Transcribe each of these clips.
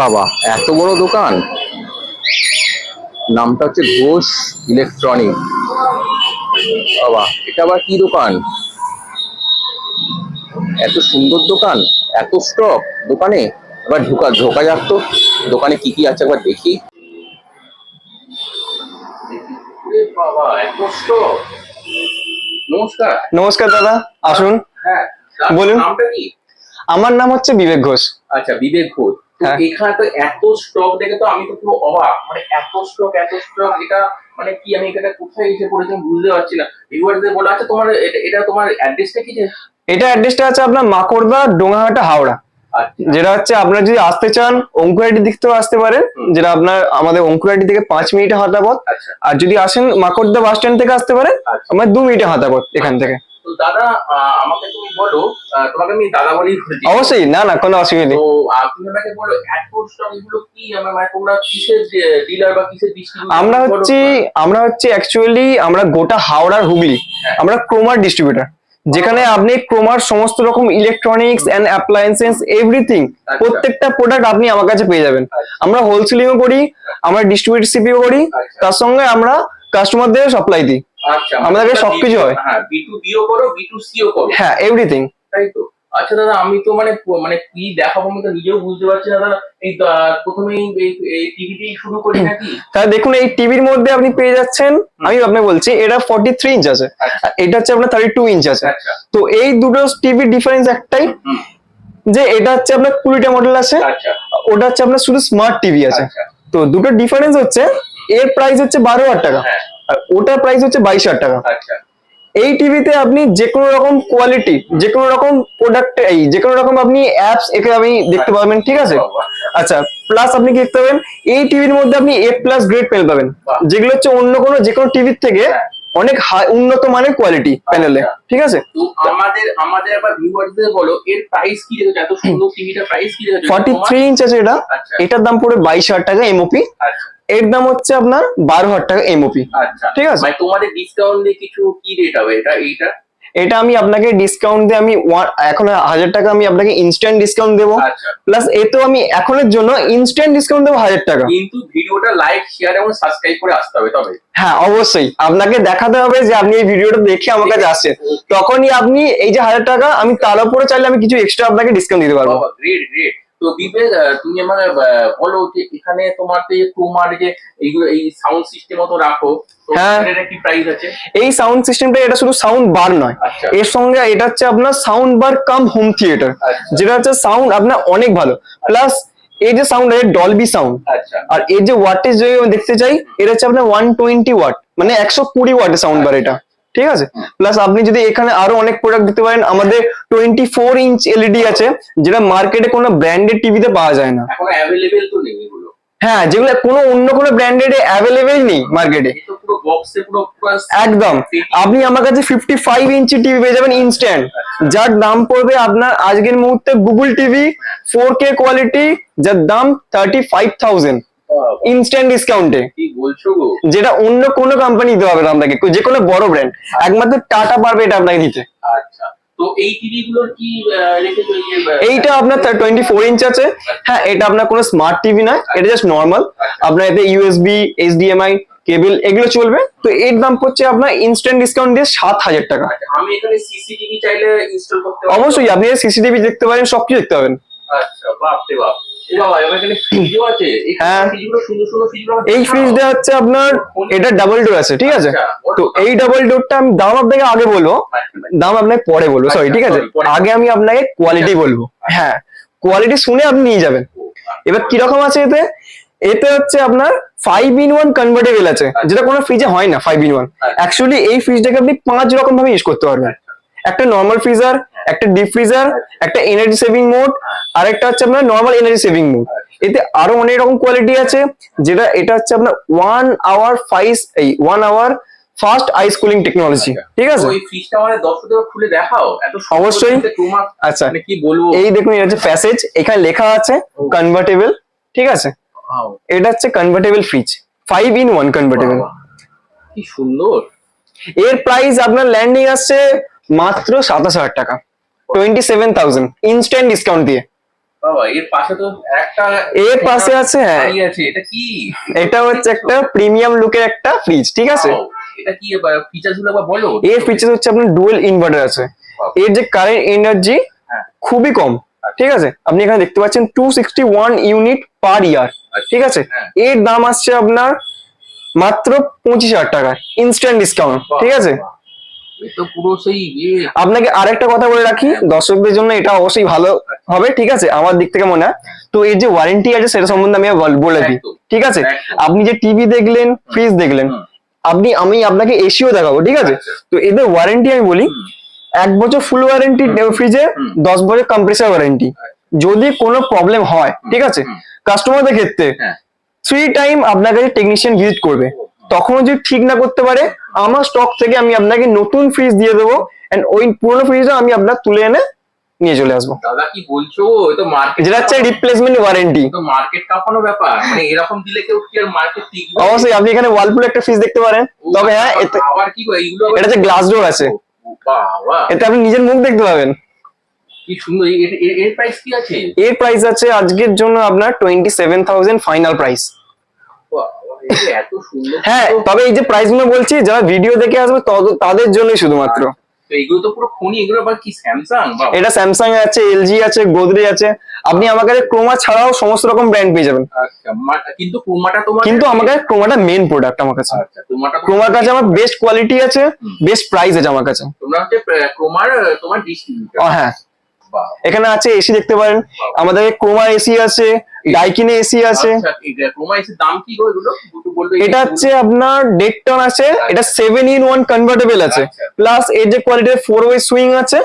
বাবা এত বড় দোকান? নামটা হচ্ছে ঘোষ ইলেকট্রনিক। বাবা এটা আবার কি দোকান? এত সুন্দর দোকান এত স্টক দোকানে? এবার ঢোকা ঢোকা যাক তো। দোকানে কি কি আছে একবার দেখি। ওরে বাবা এত স্টক নমস্কার। নমস্কার দাদা আসুন। হ্যাঁ বলুন। আমার নাম হচ্ছে বিবেক ঘোষ। আচ্ছা বিবেক ঘোষ। এখানে তো এত স্টক দেখে তো আমি তো পুরো অবাক। মানে এত স্টক এত স্টক এটা মানে কি আমি এটা কোথায় এসে পড়েছি বুঝতে পারছি না। ভিউয়ারদের বলা আছে তোমার এটা- তোমার অ্যাড্রেসটা কি যে? এটা অ্যাড্রেসটা আছে আপনার মাকড়দা ডোঙাহাটা হাওড়া। আচ্ছা। যেটা হচ্ছে আপনারা যদি আসতে চান অঙ্কুরাটির দিক থেকেও আসতে পারেন। যেটা আপনার আমাদের অঙ্কুরাটি থেকে পাঁচ মিনিটে হাঁটা পথ আচ্ছা। আর যদি আসেন মাকড়দা বাস স্ট্যান্ড থেকে আসতে পারেন আচ্ছা। আমার দু মিনিটে হাঁটা পথ এখান থেকে। তো দাদা আমাকে তুমি বলো তোমাকে আমি দাদা বলেই বলছি অবশ্যই না না কোনো অসুবিধা নেই। তো তুমি আমাকে বলো এত এগুলো কি? আমার মানে তোমরা কিসের ডিলার বা কিসের ডিস্ট্রিবিউটর আমরা হচ্ছি আমরা হচ্ছে অ্যাকচুয়ালি আমরা গোটা হাওড়ার হুগলি হ্যাঁ। আমরা ক্রোমার ডিস্ট্রিবিউটর যেখানে আপনি ক্রোমার সমস্ত রকম ইলেকট্রনিক্স এন্ড অ্যাপ্লায়েন্সেস এভরিথিং আচ্ছা। প্রত্যেকটা প্রোডাক্ট আপনি আমার কাছে পেয়ে যাবেন। আমরা হোলসেলিংও করি আমরা ডিস্ট্রিবিউটরশিপও করি আচ্ছা। তার সঙ্গে আমরা কাস্টমারদের সাপ্লাই দিই। আচ্ছা আমাদের কাছে সবকিছু হয়। হ্যাঁ বি টু বিও করো বি টু সিও করো। হ্যাঁ এভরিথিং তাই তো? আচ্ছা দাদা আমি তো মানে মানে কি দেখাবো আমি তো নিজেও বুঝতে পারছি না দাদা। এই প্রথমেই এই টিভিতেই শুরু করি নাকি? তাহলে দেখুন এই টিভির মধ্যে আপনি পেয়ে যাচ্ছেন আমি আপনাকে বলছি এটা ফর্টি থ্রি ইঞ্চ আছে। আচ্ছা। এটা হচ্ছে আপনার থার্টি টু ইঞ্চ আছে। আচ্ছা। তো এই দুটো টিভির ডিফারেন্স একটাই যে এটা হচ্ছে আপনার কুড়িটা মডেল আছে আচ্ছা। ওটা হচ্ছে আপনার শুধু স্মার্ট টিভি আছে। তো দুটো ডিফারেন্স হচ্ছে এর প্রাইস হচ্ছে বারো হাজার টাকা। হ্যাঁ। আর ওটার প্রাইস হচ্ছে বাইশ হাজার টাকা। আচ্ছা। এই টিভিতে আপনি যে কোনো রকম কোয়ালিটি যে কোনো রকম প্রোডাক্ট এই যে কোনো রকম আপনি অ্যাপস একে আমি দেখতে পাবেন ঠিক আছে? আচ্ছা প্লাস আপনি কি দেখতে পাবেন? এই টিভির মধ্যে আপনি এ প্লাস গ্রেড পেন পাবেন যেগুলো হচ্ছে অন্য কোনো যে কোনো টিভির থেকে হ্যাঁ। অনেক হাই উন্নত মানের কোয়ালিটি প্যানেলে আচ্ছা। ঠিক আছে? আমাদের আমাদের আবার ভিউয়ারদের বলো এর প্রাইস কি রেখেছো? এত সুন্দর টিভিটা প্রাইস কি রেখেছো? ফর্টি থ্রি ইঞ্চ আছে এটা। আচ্ছা। এটার দাম পড়ে বাইশ হাজার টাকা এমওপি আচ্ছা। এর দাম হচ্ছে আপনার বারো হাজার টাকা এমওপি আচ্ছা। ঠিক আছে। ভাই তোমাদের ডিসকাউন্ট দিয়ে কিছু কি রেট হবে এটা এইটা? এটা আমি আপনাকে ডিসকাউন্ট দিয়ে আমি এখন হাজার টাকা আমি আপনাকে ইনস্ট্যান্ট ডিসকাউন্ট দেবো। আচ্ছা। প্লাস এতেও আমি এখনের জন্য ইনস্ট্যান্ট ডিসকাউন্ট দেবো হাজার টাকা। কিন্তু ভিডিওটা লাইক শেয়ার এবং সাবস্ক্রাইব করে আসতে হবে তবে। হ্যাঁ অবশ্যই। আপনাকে দেখাতে হবে যে আপনি এই ভিডিওটা দেখে আমার কাছে আসছেন। তখনই আপনি এই যে হাজার টাকা আমি তার উপরে চাইলে আমি কিছু এক্সট্রা আপনাকে ডিসকাউন্ট দিতে পারব। গ্রেট গ্রেট তো বিবেক তুমি আমাকে আহ, বলো যে এখানে তোমার যে ক্রোমার যে এইগুলো এই সাউন্ড সিস্টেম মতো রাখো তো হ্যাঁ। এই সাউন্ড সিস্টেমটা এটা শুধু সাউন্ড বার নয়। আচ্ছা। এর সঙ্গে এটা হচ্ছে আপনার sound bar cum home theatre. যেটা হচ্ছে সাউন্ড আপনার অনেক ভালো। প্লাস এই যে সাউন্ড আছে ডলবি সাউন্ড আর এর যে ওয়াটেজ যদি আমি দেখতে চাই এটা হচ্ছে আপনার ওয়ান টোয়েন্টি ওয়াট মানে একশো কুড়ি ওয়াটের সাউন্ড বার এটা। ঠিক আছে? প্লাস আপনি যদি এখানে আরও অনেক প্রোডাক্ট দিতে পারেন আমাদের টোয়েন্টি ফোর ইঞ্চ এলইডি আছে যেটা মার্কেটে কোনো ব্র্যান্ডেড টিভিতে পাওয়া যায় না। অ্যাভেলেবেল তো নেই হ্যাঁ যেগুলো কোনো অন্য কোনো ব্র্যান্ডেড অ্যাভেলেবেল নেই মার্কেটে একদম। আপনি আমার কাছে ফিফটি ফাইভ ইঞ্চি টিভি পেয়ে যাবেন ইনস্ট্যান্ট যার দাম পড়বে আপনার আজকের মুহূর্তে Google TV four K quality যার দাম থার্টি ফাইভ থাউজেন্ড ইনস্ট্যান্ট ডিসকাউন্টে যেটা অন্য কোনো কোম্পানি দিতে পারবে না আপনাকে যে কোনো বড় ব্র্যান্ড একমাত্র টাটা পারবে এটা আপনাকে দিতে। আচ্ছা। এইটা আপনার টোয়েন্টি ফোর ইঞ্চ আছে। হ্যাঁ এটা আপনার কোনো স্মার্ট টিভি নয় এটা জাস্ট নর্মাল আপনার এতে ইউএসবি এইচডিএমআই কেবল এগুলো চলবে। তো এর দাম পড়ছে আপনার ইনস্ট্যান্ট ডিসকাউন্ট দিয়ে সাত হাজার টাকা। আচ্ছা, আমি এখানে সিসিটিভি চাইলে ইনস্টল করতে অবশ্যই আপনি সিসিটিভি দেখতে পারেন সবকিছু দেখতে পাবেন। আচ্ছা বাপ রে বাপ। এই হ্যাঁ। ফ্রিজটা হচ্ছে আপনার এটা ডাবল ডোর আছে ঠিক আছে? আচ্ছা, তো এই ডাবল ডোরটা আমি দাম আপনাকে আগে বলব। দাম আপনাকে পরে বলব সরি আচ্ছা, ঠিক আছে? আগে আমি আপনাকে কোয়ালিটি বলব। হ্যাঁ কোয়ালিটি শুনে আপনি নিয়ে যাবেন। এবার কীরকম আছে এতে? এতে হচ্ছে আপনার ফাইভ ইন ওয়ান কনভার্টেবল আছে যেটা কোনো ফ্রিজে হয় না ফাইভ ইন ওয়ান আচ্ছা। অ্যাকচুয়ালি এই ফ্রিজটাকে আপনি পাঁচ রকম ভাবে ইউজ করতে পারবেন। একটা নর্মাল ফ্রিজার একটা ডিপ ফ্রিজার একটা এনার্জি সেভিং মোড আর একটা হচ্ছে আপনার নর্মাল এনার্জি সেভিং মোড এতে আরও অনেক রকম কোয়ালিটি আছে যেটা এটা হচ্ছে আপনার ওয়ান আওয়ার ফাইস এই one hour fast ice cooling technology ঠিক আছে? এই ফ্রিজটা আমাদের দর্শকদের খুলে দেখাও এত অবশ্যই। আচ্ছা। মানে কি বলব? এই দেখুন এটা হচ্ছে প্যাসেজ এখানে লেখা আছে কনভার্টেবল ঠিক আছে? এটা হচ্ছে convertible fridge five in one convertible কি সুন্দর। এর প্রাইস আপনার ল্যান্ডিং আসছে মাত্র সাতাশ হাজার টাকা। Twenty seven thousand instant discount দিয়ে এর পাশে আছে হ্যাঁ। এটা হচ্ছে একটা প্রিমিয়াম লুকের একটা ফ্রিজ ঠিক আছে? এর ফিচার হচ্ছে আপনার ডুয়েল ইনভার্টার আছে। এর যে কারেন্ট এনার্জি হ্যাঁ। খুবই কম ঠিক আছে? আপনি এখানে দেখতে পাচ্ছেন two sixty one unit per year ঠিক আছে? হ্যাঁ। এর দাম আসছে আপনার মাত্র পঁচিশ হাজার টাকা ইনস্ট্যান্ট ডিসকাউন্ট ঠিক আছে? আপনাকে আরেকটা কথা বলে রাখি দর্শকদের জন্য এটা অবশ্যই ভালো হবে ঠিক আছে? আমার দিক থেকে মনে হয়। তো এই যে ওয়ারেন্টি আছে সেটা সম্বন্ধে আমি বলে দিই। ঠিক আছে? আপনি যে টিভি দেখলেন ফ্রিজ দেখলেন আপনি আমি আপনাকে এসিও দেখাবো ঠিক আছে? আচ্ছা। তো এদের ওয়ারেন্টি আমি বলি এক বছর ফুল ওয়ারেন্টি ফ্রিজে দশ বছর কম্প্রেসার ওয়ারেন্টি যদি কোনো প্রবলেম হয় ঠিক আছে? কাস্টমারদের ক্ষেত্রে হ্যাঁ। থ্রি টাইম আপনার কাছে টেকনিশিয়ান ভিজিট করবে। তখন যদি ঠিক না করতে পারে আমার স্টক থেকে আমি আপনাকে নতুন ফ্রিজ দিয়ে দেবো এন্ড ওই পুরোনো ফ্রিজটা আমি আপনার তুলে এনে নিয়ে চলে আসব। দাদা কি বলছো এ তো মার্কেট যেটা হচ্ছে রিপ্লেসমেন্ট ওয়ারেন্টি তো মার্কেট কাঁপানো ব্যাপার। মানে এরকম দিলে কেউ কি আর মার্কেট টিকবে অবশ্যই আপনি এখানে ওয়ালপুল একটা ফ্রিজ দেখতে পারেন। তবে হ্যাঁ আবার কি এইগুলো এটা হচ্ছে গ্লাস ডোর আছে। এতে আপনি নিজের মুখ দেখতে পাবেন। কি সুন্দর এর প্রাইস কি আছে? এর প্রাইস আছে আজকের জন্য আপনার twenty seven thousand final price হ্যাঁ তবে এই যে প্রাইসগুলো বলছি যারা ভিডিও দেখে আসবে তাদের জন্যই শুধুমাত্র। এগুলো তো পুরো খনি এগুলো আবার কি স্যামসাং এটা স্যামসাং আছে এলজি আছে গোদরেজ আছে। আপনি আমার কাছে ক্রোমা ছাড়াও সমস্ত রকম ব্র্যান্ড পেয়ে যাবেন। আচ্ছা কিন্তু ক্রোমাটা তোমার কিন্তু আমার কাছে ক্রোমাটা মেন প্রোডাক্ট আমার কাছে। আচ্ছা ক্রোমার কাছে আমার বেস্ট কোয়ালিটি আছে বেস্ট প্রাইস আছে আমার কাছে। তোমরা হচ্ছে ক্রোমার তোমার ডিস্ট্রিবিউটার হ্যাঁ। এখানে আছে এসি দেখতে পারেন। আমাদের ক্রোমা এসি আছে ডাইকিনে এসি আছে। আচ্ছা এটা হচ্ছে আপনার ডেড টন আছে এটা সেভেন ইন ওয়ান কনভার্টেবল আছে। আচ্ছা। প্লাস এর যে কোয়ালিটির ফোর ওয়ে সুইং আছে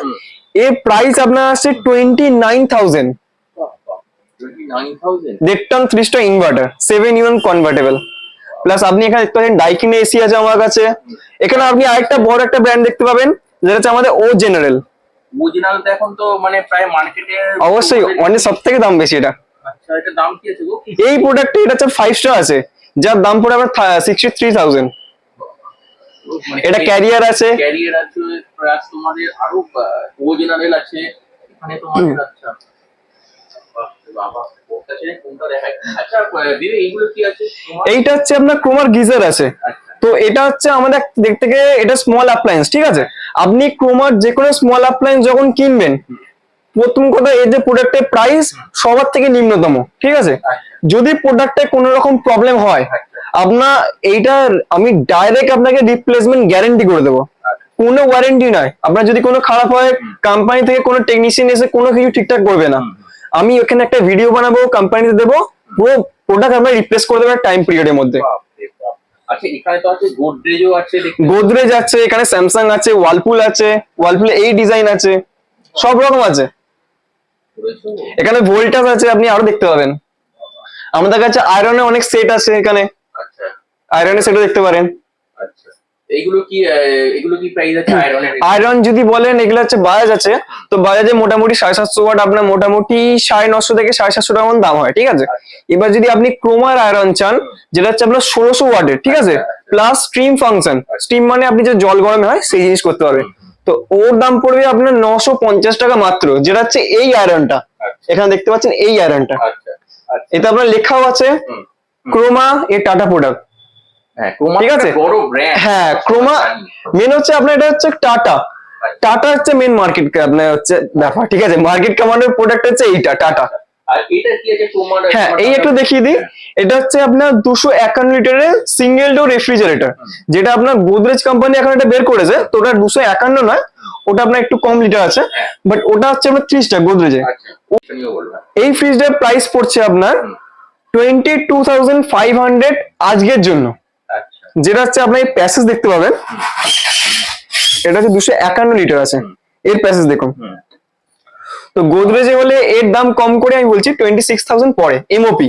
এর প্রাইস আপনার আছে টোয়েন্টি নাইন থাউজেন্ড 29000 দেড় ton ত্রিশটা inverter seven in one convertible plus আপনি এখানে দেখতে পাচ্ছেন ডাইকিনে এসি আছে আমার কাছে। এখানে আপনি আরেকটা বড় একটা ব্র্যান্ড দেখতে পাবেন যেটা হচ্ছে আমাদের ও জেনারেল অরিজিনাল তো এখন তো মানে প্রায় মার্কেটে অবশ্যই অনেক সব থেকে দাম বেশি এটা। আচ্ছা এটা দাম কি আছে গো? এই প্রোডাক্টটা এটা হচ্ছে ফাইভ স্টার আছে। যার দাম পড়ে আপনার সিক্সটি থ্রি থাউজেন্ড এটা ক্যারিয়ার আছে। ক্যারিয়ার আছে প্লাস তোমাদের আরও ও আছে। এখানে তোমাদের আচ্ছা আচ্ছা? এইটা হচ্ছে আপনার ক্রোমার গিজার আছে। আচ্ছা। তো এটা হচ্ছে আমাদের দেখতে গেলে এটা স্মল অ্যাপ্লায়েন্স ঠিক আছে? আপনি ক্রোমার যে কোনো স্মল অ্যাপ্লায়েন্স যখন কিনবেন, প্রথম কথা এই যে প্রোডাক্টের প্রাইস সবার থেকে নিম্নতম, ঠিক আছে? যদি প্রোডাক্টে কোনো রকম প্রবলেম হয়, আপনার এইটার আমি ডাইরেক্ট আপনাকে রিপ্লেসমেন্ট গ্যারেন্টি করে দেবো। কোনো ওয়ারেন্টি নয়। আপনার যদি কোনো খারাপ হয় কোম্পানি থেকে কোনো টেকনিশিয়ান এসে কোনো কিছু ঠিকঠাক করবে না। আমি ওখানে একটা ভিডিও বানাবো কোম্পানিতে দেবো, পুরো প্রোডাক্ট আমরা রিপ্লেস করে দেবো টাইম পিরিয়ডের মধ্যে। আচ্ছা এখানে তো আছে গোদরেজও আছে গোদরেজ আছে এখানে স্যামসাং আছে ওয়ালপুল আছে ওয়ালপুল এই ডিজাইন আছে সব রকম আছে। এখানে ভোল্টাস আছে আপনি আরও দেখতে পাবেন। আমাদের কাছে আয়রনে অনেক সেট আছে এখানে। আচ্ছা। আয়রনের সেটও দেখতে পারেন। আচ্ছা। এইগুলো কি এগুলো কি প্রাইস আছে আয়রনের আয়রন যদি বলেন এগুলো হচ্ছে বাজাজ আছে। তো বাজাজে মোটামুটি সাড়ে সাতশো ওয়াট আপনার মোটামুটি সাড়ে নশো থেকে সাড়ে সাতশো টাকা দাম হয় ঠিক আছে? এবার যদি আপনি ক্রোমার আয়রন চান যেটা হচ্ছে আপনার ষোলোশো ওয়াটের ঠিক আছে? প্লাস স্ট্রিম ফাংশন স্ট্রিম মানে আপনি যে জল গরমে হয় সেই জিনিস করতে পারবেন। তো ওর দাম পড়বে আপনার নশো পঞ্চাশ টাকা মাত্র যেটা হচ্ছে এই আয়রনটা এখানে দেখতে পাচ্ছেন এই আয়রনটা আচ্ছা আচ্ছা। এতে আপনার লেখাও আছে ক্রোমা এ টাটা প্রোডাক্ট হ্যাঁ ঠিক আছে? হ্যাঁ ক্রোমা মেন হচ্ছে আপনার এটা হচ্ছে টাটা। টাটা হচ্ছে মেন মার্কেট আপনার হচ্ছে ব্যাপার ঠিক আছে? মার্কেট কমান্ডের প্রোডাক্ট হচ্ছে এইটা টাটা। হ্যাঁ এই একটু দেখিয়ে দিই। এটা হচ্ছে আপনার দুশো একান্ন লিটারের সিঙ্গেল ডোর রেফ্রিজারেটর যেটা আপনার গোদরেজ কোম্পানি এখন এটা বের করেছে। তো ওটা দুশো একান্ন নয় ওটা আপনার একটু কম লিটার আছে। হ্যাঁ। বাট ওটা হচ্ছে আপনার ত্রিশটা গোদরেজে আচ্ছা এই ফ্রিজটার প্রাইস পড়ছে আপনার twenty two thousand five hundred আজকের জন্য। যেটা হচ্ছে আপনার এই প্যাসেজ দেখতে পাবেন। এটা হচ্ছে দুশো একান্ন লিটার আছে। এর প্যাসেজ দেখুন। তো গোদরেজে হলে এর দাম কম করে আমি বলছি টোয়েন্টি সিক্স থাউজেন্ড পরে এমওপি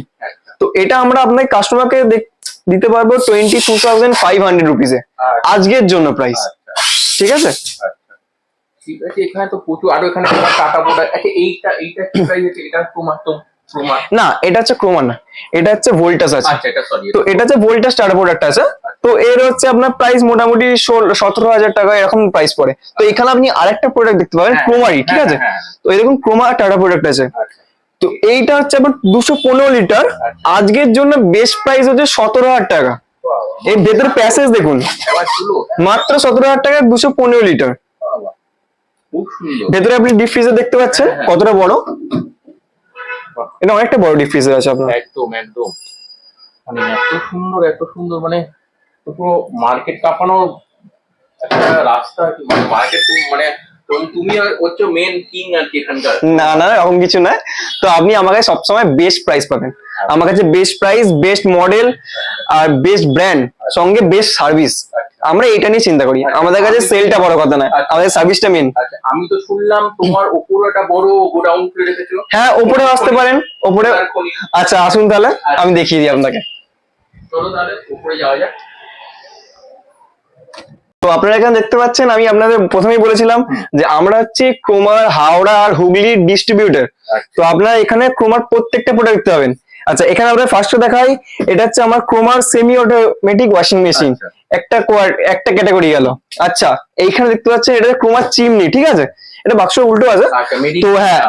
তো এটা আমরা আপনার কাস্টমারকে দিতে পারব twenty two thousand five hundred রুপিসে আচ্ছা। আজকের জন্য প্রাইস আচ্ছা। ঠিক আছে? আচ্ছা। ঠিক আছে এখানে তো প্রচুর আরও এখানে তোমার টাটা প্রোডাক্ট আচ্ছা এইটা এইটা কি প্রাইস এটা ক্রোমার তো না এটা হচ্ছে ক্রোমা না এটা হচ্ছে ভোল্টাস আছে। আচ্ছা তো এটা হচ্ছে ভোল্টাস টাটা প্রোডাক্ট আছে। তো এর হচ্ছে আপনার প্রাইস মোটামুটি সতেরো হাজার টাকা এরকম প্রাইস পড়ে। তো এখানে আপনি আরেকটা প্রোডাক্ট দেখতে পাবেন হ্যাঁ, ক্রোমারই ঠিক হ্যাঁ, আছে? হ্যাঁ। তো এরকম ক্রোমা টাটা প্রোডাক্ট আছে। আচ্ছা। তো এইটা হচ্ছে আবার দুশো পনেরো লিটার আজকের জন্য বেস্ট প্রাইস হচ্ছে সতেরো হাজার টাকা। এই ভেতরে প্যাসেজ দেখুন। মাত্র সতেরো হাজার টাকায় দুশো পনেরো লিটার ভেতরে আপনি ডিপ ফ্রিজার দেখতে পাচ্ছেন হ্যাঁ, হ্যাঁ। কতটা বড়? এটা অনেকটা বড় ডিপ ফ্রিজার আছে আপনার। একদম একদম। মানে এত সুন্দর এত সুন্দর মানে পুরো মার্কেট কাঁপানো একটা রাস্তা মানে মার্কেট মানে তুমি- তুমি হচ্ছে মেন কিং আর কি এখানকার। না না এরকম কিছু নয়। তো আপনি আমার কাছে সবসময় বেস্ট প্রাইস পাবেন। আমার কাছে বেস্ট প্রাইস বেস্ট মডেল আর বেস্ট ব্র্যান্ড সঙ্গে বেস্ট সার্ভিস আমরা এটা নিয়ে চিন্তা করি। আমাদের কাছে সেলটা বড় কথা না আমাদের সার্ভিসটা মেন আচ্ছা আমি তো শুনলাম তোমার ওপরে একটা বড় গোডাউন খুলে রেখেছো হ্যাঁ ওপরে আসতে পারেন। উপরে আচ্ছা আসুন তাহলে। আমি দেখিয়ে দিই আপনাকে। চলো তাহলে উপরে যাওয়া যাক। তো আপনারা এখানে দেখতে পাচ্ছেন আমি আপনাদের প্রথমেই বলেছিলাম যে আমরা হচ্ছে ক্রোমার হাওড়া আর হুগলির ডিস্ট্রিবিউটর তো আপনারা এখানে ক্রোমার প্রত্যেকটা প্রোডাক্ট দেখতে পাবেন। আচ্ছা এখানে আমরা ফার্স্টে দেখাই এটা হচ্ছে আমার Kroemer semi automatic washing machine. একটা একটা ক্যাটাগরি গেল। আচ্ছা এইখানে দেখতে পাচ্ছেন এটা ক্রোমার চিমনি ঠিক আছে? এটা বাক্স উল্টো আছে। আচ্ছা তো হ্যাঁ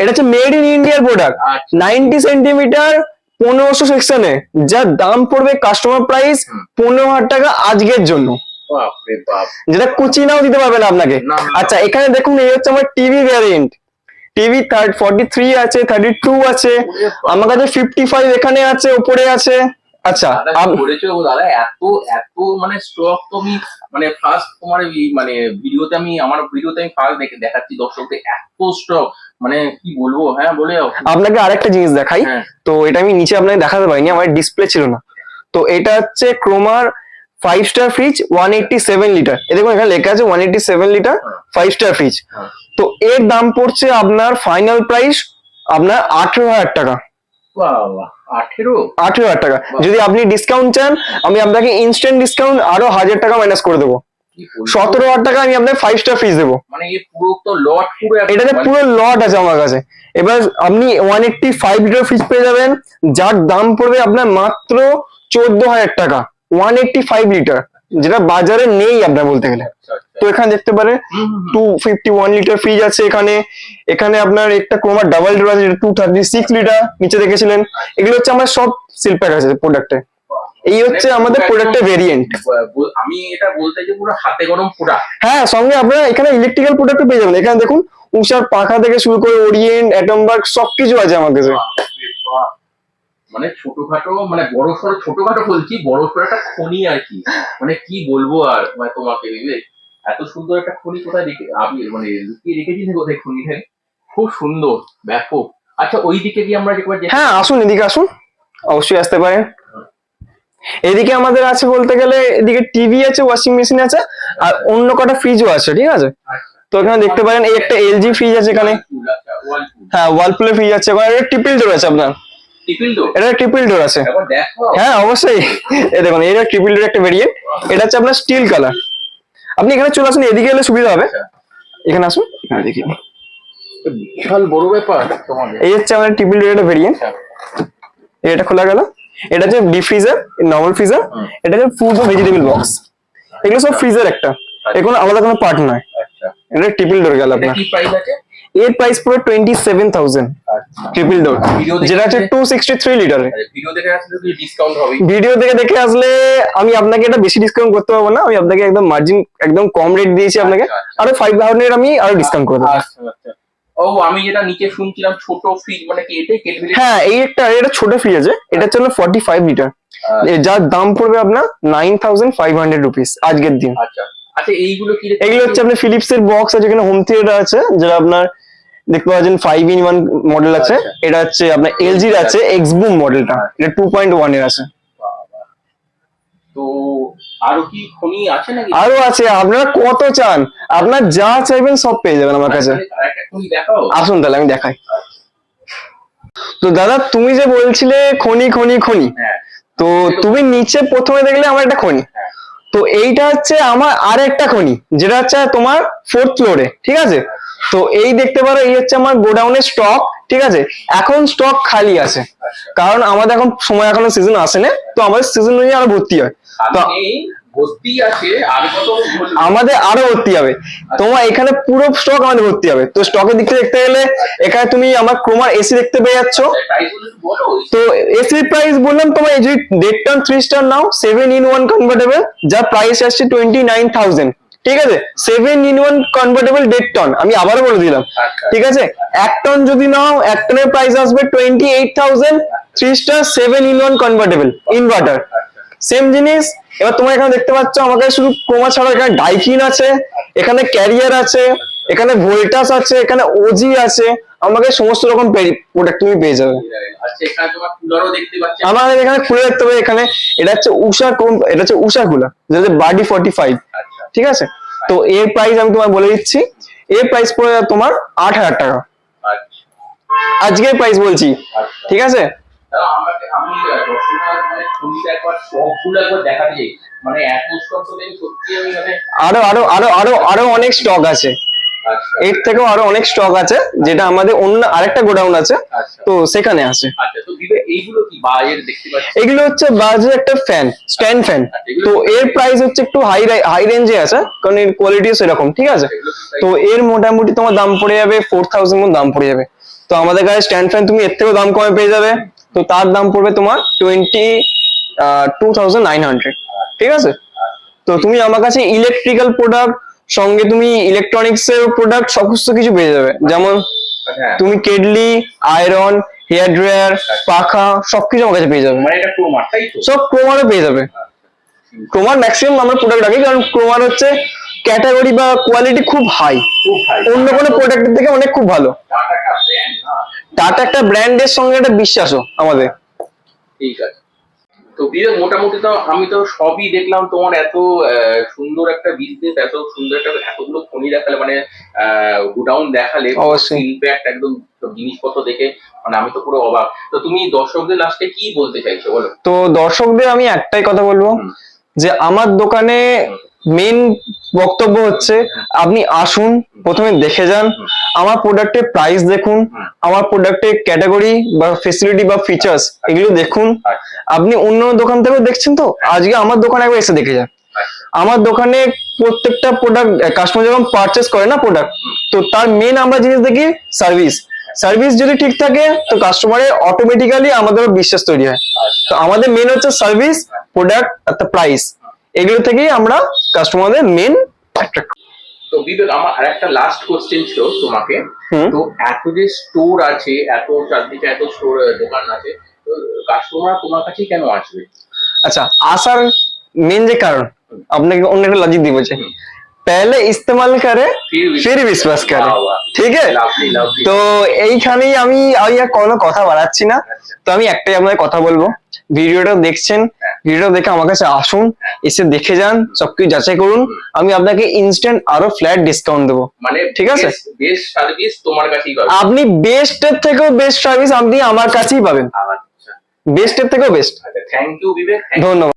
এটা হচ্ছে মেড ইন ইন্ডিয়ার প্রোডাক্ট। নাইনটি সেন্টিমিটার পনেরোশো সেকশনে যার দাম পড়বে কাস্টমার প্রাইস। পনেরো হাজার টাকা আজকের জন্য। যেটা কুচি নাও দিতে পারবে না আপনাকে। আচ্ছা এখানে দেখুন এই হচ্ছে আমার TV variant TV third forty three আছে থার্টি টু আছে আমার কাছে ফিফটি ফাইভ এখানে আছে উপরে আছে। আচ্ছা দাদা এত এত মানে স্টক তো আমি মানে ফার্স্ট তোমার মানে ভিডিওতে আমি আমার ভিডিওতে আমি ফার্স্ট দেখে দেখাচ্ছি দর্শকদের এত স্টক মানে কি বলব? হ্যাঁ বলে আপনাকে আরেকটা জিনিস দেখাই। হ্যাঁ। তো এটা আমি নিচে আপনাকে দেখাতে পারিনি আমার ডিসপ্লে ছিল না। তো এটা হচ্ছে Kroemer five star fridge one eighty seven litre এ দেখুন এখানে লেখা আছে one eighty seven litre five star fridge. তো এর দাম পড়ছে আপনার ফাইনাল প্রাইস আপনার আঠেরো হাজার টাকা। আঠেরো? হাজার টাকা। যদি আপনি ডিসকাউন্ট চান আমি আপনাকে ইনস্ট্যান্ট ডিসকাউন্ট আরও হাজার টাকা মাইনাস করে দেবো। সতেরো হাজার টাকা আমি আপনাকে ফাইভ স্টার ফ্রিজ দেবো। মানে এটাতে মানে- পুরো লট আছে আমার কাছে। এবার আপনি one eighty five litre fridge পেয়ে যাবেন যার দাম পড়বে আপনার মাত্র চোদ্দ হাজার টাকা। ওয়ান এইটটি ফাইভ লিটার যেটা বাজারে নেই আপনার বলতে গেলে। আচ্ছা, আচ্ছা। তো এখানে দেখতে হুম। Two fifty one litre fridge আছে এখানে। এখানে আপনার একটা ক্রোমার ডাবল ডোর আছে টু থার্টি সিক্স লিটার নিচে দেখেছিলেন। এগুলো হচ্ছে আমার সব সিল প্যাক আছে প্রোডাক্টে এই হচ্ছে আমাদের প্রোডাক্টের ভেরিয়েন্ট আমি এটা বলতে যে পুরো হাতে গরম প্রোডাক্ট হ্যাঁ সঙ্গে আপনারা এখানে ইলেকট্রিক্যাল প্রোডাক্ট পেয়ে যাবেন। এখানে দেখুন উষার পাখা থেকে শুরু করে ওরিয়েন্ট অ্যাটমবার্গ সবকিছু আছে আমার কাছে। মানে ছোটখাটো মানে বড় সড়ো ছোটখাটো বলছি বড় সড়ো একটা খনি আর কি। মানে কি বলব আর মানে তোমাকে বুঝলে? এত সুন্দর একটা খনি কোথায় রেখে আমি মানে লুকিয়ে রেখেছিস কোথায় খনিটাকে খুব সুন্দর ব্যাপক। আচ্ছা ওই দিকে কি আমরা একবার হ্যাঁ আসুন এদিকে আসুন। অবশ্যই আসতে পারেন। এদিকে আমাদের আছে বলতে গেলে এদিকে টিভি আছে ওয়াশিং মেশিন আছে আর অন্য কটা ফ্রিজও আছে ঠিক আছে? তো এখানে দেখতে পারেন এই একটা এলজি ফ্রিজ আছে এখানে। হ্যাঁ ওয়ালপুলের ফ্রিজ আছে ওখানে ট্রিপল ডোর আছে আপনার। এটা ট্রিপল ডোর আছে। হ্যাঁ অবশ্যই। দেখুন এটা ট্রিপল ডোর একটা ভেরিয়েন্ট এটা হচ্ছে আপনার স্টিল কালার আপনি এখানে চলে আসুন এদিকে এলে সুবিধা হবে। আচ্ছা। এখানে আসুন এখানে দেখি। বিশাল বড় ব্যাপার তোমাদের। এই হচ্ছে আমাদের ট্রিপল ডোর একটা ভেরিয়েন্ট আচ্ছা। এটা খোলা গেল। এটা হচ্ছে ডিপ ফ্রিজার নর্মাল ফ্রিজার এটা হচ্ছে ফুড ভেজিটেবল বক্স এগুলো সব ফ্রিজার একটা। এগুলো আলাদা কোনো পার্ট নয়। আচ্ছা। এটা ট্রিপল ডোর গেল আপনার। কি প্রাইস আছে? এর প্রাইস পুরো twenty seven thousand triple door যেটা হচ্ছে টু সিক্সটি থ্রি লিটারের ভিডিও দেখে আসলে কি ডিসকাউন্ট হবে। ভিডিও থেকে দেখে আসলে আমি আপনাকে এটা বেশি ডিসকাউন্ট করতে পারব না। আমি আপনাকে একদম মার্জিন একদম কম রেট দিয়েছি আপনাকে। আচ্ছা, আচ্ছা। আরও ফাইভ থাউজেন্ড আমি আরও ডিসকাউন্ট করে দেবো। আচ্ছা ও আমি যেটা নিচে শুনছিলাম ছোট ফ্রিজ মানে কি এটাই কেটবিলি হ্যাঁ এই একটা এটা ছোট ফ্রিজ আছে। এটা ফর্টি ফাইভ লিটার যার দাম পড়বে আপনার nine thousand five hundred rupees আজকের দিন। আচ্ছা। আচ্ছা এইগুলো কি এগুলো হচ্ছে আপনার ফিলিপস এর বক্স আছে এখানে হোম থিয়েটার আছে যেটা আপনার দেখতে পাচ্ছেন ফাইভ ইন ওয়ান মডেল আছে। আচ্ছা। এটা হচ্ছে আপনার এলজির আছে এক্স বুম মডেলটা এটা টু পয়েন্ট ওয়ানের আছে। আরও আছে আপনারা কত চান? আপনার যা চাইবেন সব পেয়ে যাবেন আমার কাছে। দেখাও। আসুন তাহলে আমি দেখাই। তো দাদা তুমি যে বলছিলে খনি খনি খনি হ্যাঁ। তো তুমি নিচে প্রথমে দেখলে আমার একটা খনি। তো এইটা হচ্ছে আমার আর একটা খনি যেটা হচ্ছে তোমার ফোর্থ ফ্লোরে ঠিক আছে? তো এই দেখতে পারো এই হচ্ছে আমার গোডাউনের স্টক ঠিক আছে? এখন স্টক খালি আছে কারণ আমাদের এখন সময় এখনও সিজন আসে না তো আমাদের সিজন অনুযায়ী আরও ভর্তি হয়। তো? আমাদের আরও ভর্তি হবে। তোমার এখানে পুরো স্টক আমাদের ভর্তি হবে। তো স্টকের দিক থেকে দেখতে গেলে এখানে তুমি আমার ক্রোমার এসি দেখতে পেয়ে যাচ্ছ। তো এসি প্রাইস বললাম তোমার এই যদি দেড় টন থ্রি স্টার নাও সেভেন ইন ওয়ান কনভার্টেবল যার প্রাইস আসছে টোয়েন্টি নাইন থাউজেন্ড ঠিক আছে? সেভেন ইন ওয়ান কনভার্টেবল দেড় টন আমি আবারও বলে দিলাম। আচ্ছা। ঠিক আছে? এক টন যদি নাও এক টনের প্রাইস আসবে twenty eight thousand three star seven in one convertible inverter same জিনিস এবার তোমরা এখানে দেখতে পাচ্ছ আমাকে শুধু ক্রোমা ছাড়া এখানে ডাইকিন আছে এখানে ক্যারিয়ার আছে এখানে ভোল্টাস আছে এখানে ওজি আছে আমাকে সমস্ত রকম প্রোডাক্ট তুমি পেয়ে যাবে। আচ্ছা এখানে তোমার আমাদের এখানে খুলে দেখতে হবে এখানে এটা হচ্ছে উষা এটা হচ্ছে উষা কুলা যেটা বাডি ফর্টি ফাইভ ঠিক আছে? তো এর প্রাইস আমি তোমায় বলে দিচ্ছি এর প্রাইস পড়ে যাবে তোমার আট হাজার টাকা। আচ্ছা। আজকের প্রাইস বলছি আচ্ছা। ঠিক আছে? মানে মানে মানে আরও আরও আরও আরও আরও অনেক স্টক আছে। এর থেকেও আরও অনেক স্টক আছে যেটা আমাদের অন্য আরেকটা গোডাউন আছে। আচ্ছা। তো সেখানে আছে। আচ্ছা এগুলো হচ্ছে বাজের একটা ফ্যান স্ট্যান্ড ফ্যান তো এর প্রাইস হচ্ছে একটু হাই হাই রেঞ্জে আছে কারণ এর কোয়ালিটিও সেরকম ঠিক আছে? তো এর মোটামুটি তোমার দাম পড়ে যাবে ফোর থাউজেন্ড দাম পড়ে যাবে। তো আমাদের কাছে স্ট্যান্ড ফ্যান তুমি এর থেকেও দাম কমে পেয়ে যাবে। তো তার দাম পড়বে তোমার twenty two thousand nine hundred ঠিক আছে? তো তুমি আমার কাছে ইলেকট্রিক্যাল প্রোডাক্ট সঙ্গে তুমি ইলেকট্রনিক্স এর প্রোডাক্ট সমস্ত কিছু পেয়ে যাবে। যেমন হ্যাঁ। তুমি কেডলি আয়রন হেয়ার ড্রায়ার পাখা সবকিছু আমার কাছে পেয়ে যাবে। মানে এটা ক্রোমার তাই তো? সব ক্রোমারও পেয়ে যাবে। ক্রোমার ম্যাক্সিমাম আমরা প্রোডাক্ট রাখি কারণ ক্রোমার হচ্ছে ক্যাটাগরি বা কোয়ালিটি খুব হাই অন্য কোনো প্রোডাক্টের থেকে অনেক খুব ভালো। টাটা একটা ব্র্যান্ডের সঙ্গে একটা বিশ্বাসও আমাদের। ঠিক আছে। তো বিবেক মোটামুটি তো আমি তো সবই দেখলাম তোমার এত সুন্দর একটা বিজনেস এত সুন্দর একটা এতগুলো খনি দেখালে মানে গোডাউন দেখালে। ইম্প্যাক্ট একদম জিনিসপত্র দেখে মানে আমি তো পুরো অবাক। তো তুমি দর্শকদের লাস্টে কি বলতে চাইছো বলো? তো দর্শকদের আমি একটাই কথা বলব যে আমার দোকানে মেন বক্তব্য হচ্ছে, আপনি আসুন, প্রথমে দেখে যান, আমার প্রোডাক্টের প্রাইস দেখুন, আমার প্রোডাক্টের ক্যাটাগরি বা ফেসিলিটি বা ফিচার্স এগুলো দেখুন। আপনি অন্য দোকান থেকেও দেখছেন তো? আজকে আমার দোকানে একবার এসে দেখে যান। আমার দোকানে প্রত্যেকটা প্রোডাক্ট কাস্টমার যখন পারচেস করে না প্রোডাক্ট তো তার মেন আমরা জিনিস দেখি সার্ভিস সার্ভিস যদি ঠিক থাকে, তো কাস্টমারের অটোমেটিক্যালি আমাদের বিশ্বাস তৈরি হয়। তো আমাদের মেন হচ্ছে সার্ভিস প্রোডাক্ট আর প্রাইস এগুলো থেকেই আমরা কাস্টমারদের মেন তো বিবেক আমার আরেকটা লাস্ট কোশ্চেন ছিল তোমাকে হুম। তো এত যে স্টোর আছে এত চারদিকে এত স্টোর দোকান আছে তো কাস্টমার তোমার কাছে কেন আসবে আচ্ছা আসার মেন যে কারণ আপনাকে অন্য একটা লজিক দিব যে হুম। पहले इस्तेमाल करे फिर फिर विश्वास करे वाह, वाह। ঠিক আছে লাভলি লাভলি তো এইখানেই আমি আমি আর কোনো কথা বাড়াচ্ছি না তো আমি একটাই আপনাদের কথা বলবো ভিডিওটা দেখছেন ভিডিওটা দেখে আমার কাছে আসুন এসে দেখে যান সবকিছু যাচাই করুন। আমি আপনাকে ইনস্ট্যান্ট আরও ফ্ল্যাট ডিসকাউন্ট দেবো। মানে ঠিক আছে? বেস্ট সার্ভিস তোমার কাছেই পাবে আপনি বেস্টের থেকেও বেস্ট সার্ভিস আপনি আমার কাছেই পাবেন। আচ্ছা। বেস্টের থেকেও বেস্ট আচ্ছা থ্যাংক ইউ বিবেক। ধন্যবাদ।